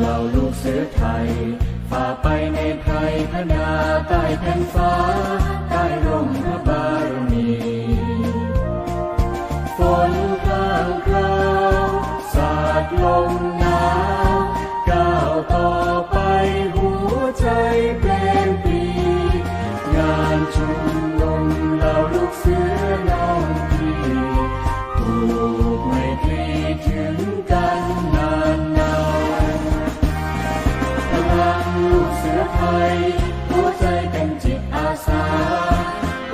เราลูกเสือไทย ฝ่าไปในไพรพนาใต้แผ่นฟ้าใต้ ลูกเสือไทยหัวใจเป็นจิตอาสา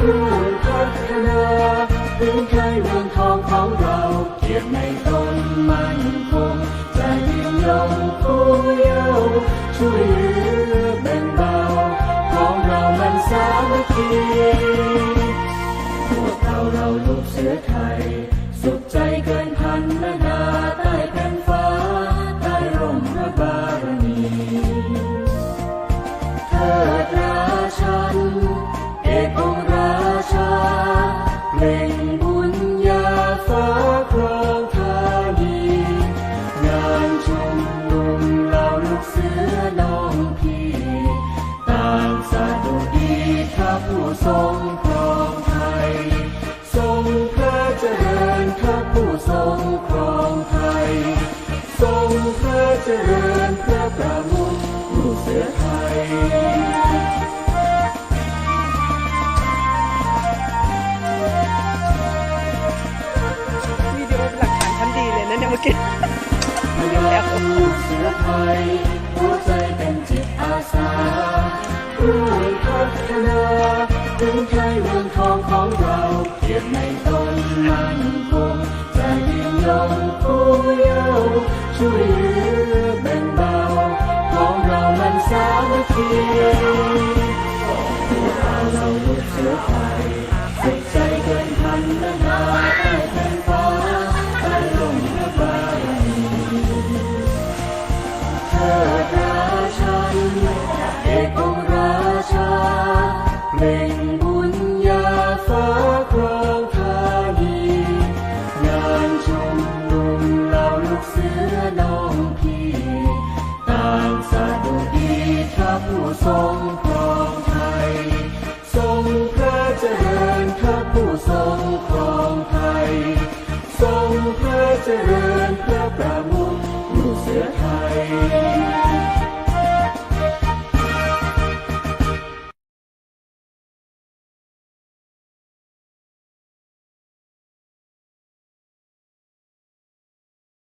ร่วมพัฒนาพื้นไทยเมืองทองของเราเกียรติในตนมั่นคงใจยืนยงคู่เย้าช่วยเหลือแบ่งเบาของเรามันสามัคคีพวกเราเราลูกเสือไทย ทรงครองไทย ทรงพระเจริญข้าผู้ทรงครองไทย ทรงพระเจริญพระประมุขลูกเสือไทยวิดีโอเป็นหลักฐานทันดีเลยนะเนี่ยเมื่อกี้พยาลูกเสือไทยหัวใจเป็นจิตอาสาร่วมพัฒนา พื้นไทยเมืองทองของเราเกียรติในตนมั่นคงใจยืนยงคู่เย้าช่วยเหลือแบ่งเบาของเรามันสามัคคีพวกเราเราลูกเสือไทยสุขใจเกินพันนานาใต้แผ่นฟ้าใต้ลมพระบารมีเถิด รงครองไทย ทรงพระเจริญพระผู้ทรงครองไทย ทรงพระเจริญ